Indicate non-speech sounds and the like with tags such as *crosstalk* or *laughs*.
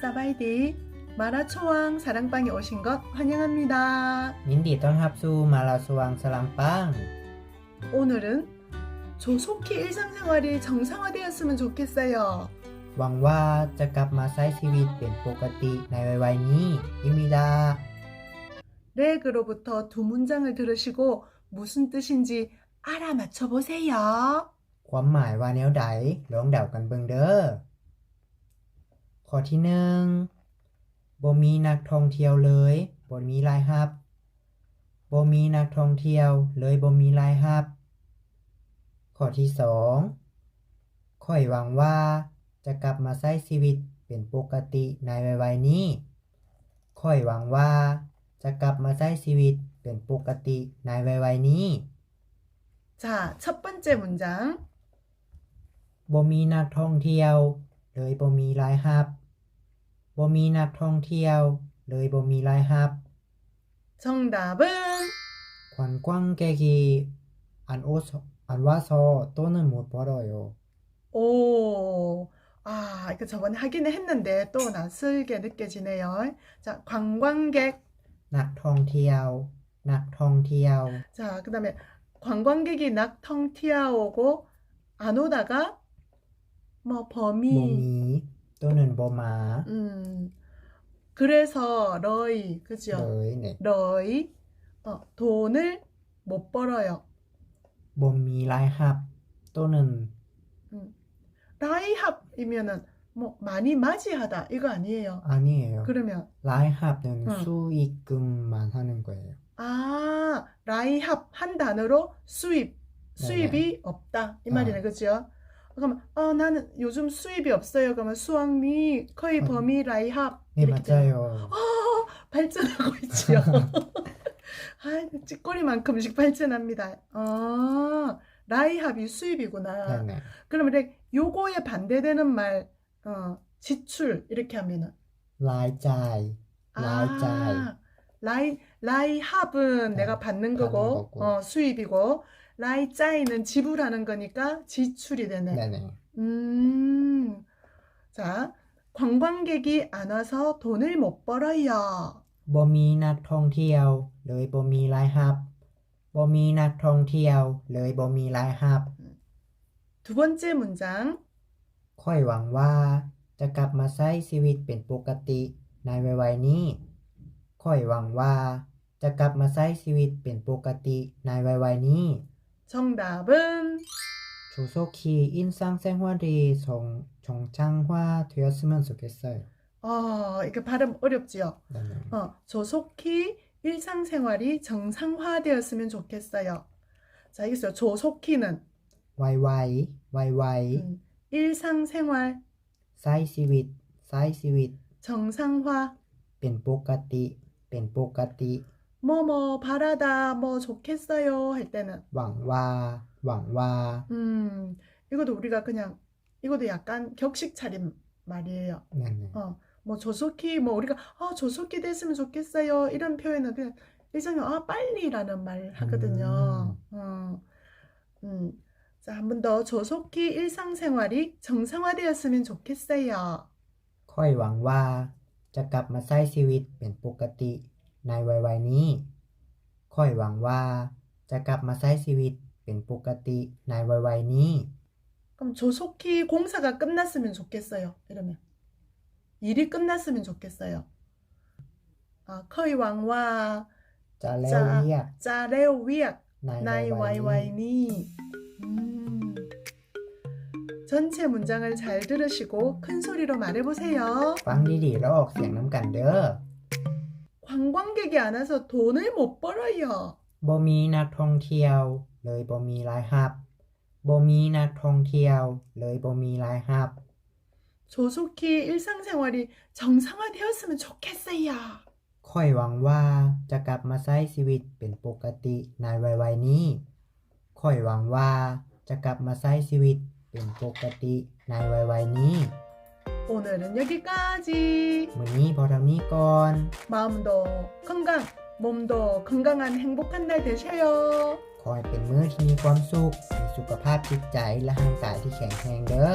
사바이디 마라초왕 사랑방에 오신 것 환영합니다. ยินดีต้อนรับสู่มาลาสว่างสลังปัง 오늘은 조속히 일상생활이 정상화되었으면 좋겠어요. หวังว่าจะกลับมาใช้ชีวิตเป็นปกติในวัยๆนี้อิมิดา 렉으로부터 두 문장을 들으시고 무슨 뜻인지 알아맞혀 보세요. ความหมายว่าแนวใดลองเดากันเบิงเด้อ ข้อที่หนึ่งบ่มีนักท่องเที่ยวเลยบ่มีรายรับบ่มีนักท่องเที่ยวเลยบ่มีรายรับ ข้อที่สองข้อยหวังว่าจะกลับมาใช้ชีวิตเป็นปกติในวัยๆนี้ข้อยหวังว่าจะกลับมาใช้ชีวิตเป็นปกติในวัยๆนี้ 자, 첫 번째 문장. บ่มีนักท่องเที่ยว เลยบ่มีรายรับ บ่มีนักท่องเที่ยว เลยบ่มีรายรับ 정답은 관광객이 안 오서 안 와서 돈을 못 벌어요. 오, 아, 이거 저번에 하기는 했는데 또 낯설게 느껴지네요. 자, 관광객. นักท่องเที่ยว นักท่องเที่ยว 자, 그 다음에 관광객이 낙텅티아오고 안 오다가 뭐 บ่ 범위. มี 또는 뭐마 음. 그래서 너희 그죠? 너희는 너희 네. 어, 돈을 못 벌어요. 몸이 라이합 또는 음. 라이합이면은 뭐 많이 맞이하다 이거 아니에요. 아니에요. 그러면 라이합은 응. 수익금만 하는 거예요. 아 라이합 한 단어로 수입 네, 네. 수입이 없다 이 말이네 어. 그죠? 그러면 어 나는 요즘 수입이 없어요. 그러면 수학미 거의 음. 범위 라이합 네 맞아요. 어, 발전하고 있지요. *laughs* 아, 찌꼬리만큼씩 발전합니다. 아, 라이합이 수입이구나. 네네. 그럼 이렇게 요거에 반대되는 말, 어, 지출 이렇게 하면은 라이자이, 아, 라이자이. 아, 라이 라이합은 네, 내가 받는, 받는 거고, 거고, 어, 수입이고 라이짜이는 지불하는 거니까 지출이 되네. 네네. 음, 자, 관광객이 안 와서 돈을 못 벌어요. บ่มีนักท่องเที่ยว เลยบ่มีรายรับบ่มีนักท่องเที่ยว เลยบ่มีรายรับ 두 번째 문장, ค่อยหวังว่าจะกลับมาใช้ชีวิตเป็นปกติในวัยๆนี้ ค่อยหวังว่าจะกลับมาใช้ชีวิตเป็นปกติในวัยๆนี้ 정답은 조속히 일상생활이 정, 정상화되었으면 좋겠어요. 어, 이거 발음 어렵지요? 네네. 어, 조속히 일상생활이 정상화되었으면 좋겠어요. 자, 알겠어요. 조속히는 ไวๆไว 음, 일상생활 ๆใช้ชีวิตใช้ชีวิต 정상화 เป็นปกติ เป็นปกติ 뭐 뭐 바라다 뭐 좋겠어요 할 때는 หวังว่า หวังว่า 음, 이것도 우리가 그냥 이것도 약간 격식 차림 말이에요. นั่นน่ะ 어, 뭐 조속히 뭐 우리가 아, 조속히 됐으면 좋겠어요. 이런 표현은 그냥 일상에 아, 빨리라는 말 하거든요. 어, 음. 자, 한 번 더 조속히 일상생활이 정상화되었으면 좋겠어요. ค่อยหวังว่าจะกลับมาใช้ชีวิตเป็นปกติ ในวัยๆนี้ ค่อยหวังว่าจะกลับมาใช้ชีวิตเป็นปกติในวัยๆนี้ 그럼 조속히 공사가 끝났으면 좋겠어요. 이러면 일이 끝났으면 좋겠어요. 아, 커이 왕와 จะแล้วเรียก 짜레오 위약 ใน 나이 วัยๆนี้ 와이와이니. 음. 전체 문장을 잘 들으시고 큰 소리로 말해보세요. ฟังดีๆแล้วออกเสียงน้ำกันเด้อ 관광객이 안 와서 돈을 못 벌어요. บ่มีนักท่องเที่ยว เลยบ่มีรายรับบ่มีนักท่องเที่ยว เลยบ่มีรายรับ 조속히 일상생활이 정상화되었으면 좋겠어요. ค่อยหวังว่าจะกลับมาใช้ชีวิตเป็นปกติในวัยๆนี้ ค่อยหวังว่าจะกลับมาใช้ชีวิตเป็นปกติในวัยๆนี้ 오늘은 여기까지. มื้อนี้พอเท่านี้ก่อน 마음도 건강, 몸도 건강한 행복한 날 되셔요. ขอให้เป็นมื้อที่มีความสุข มีสุขภาพจิตใจและร่างกายที่แข็งแรงเด้อ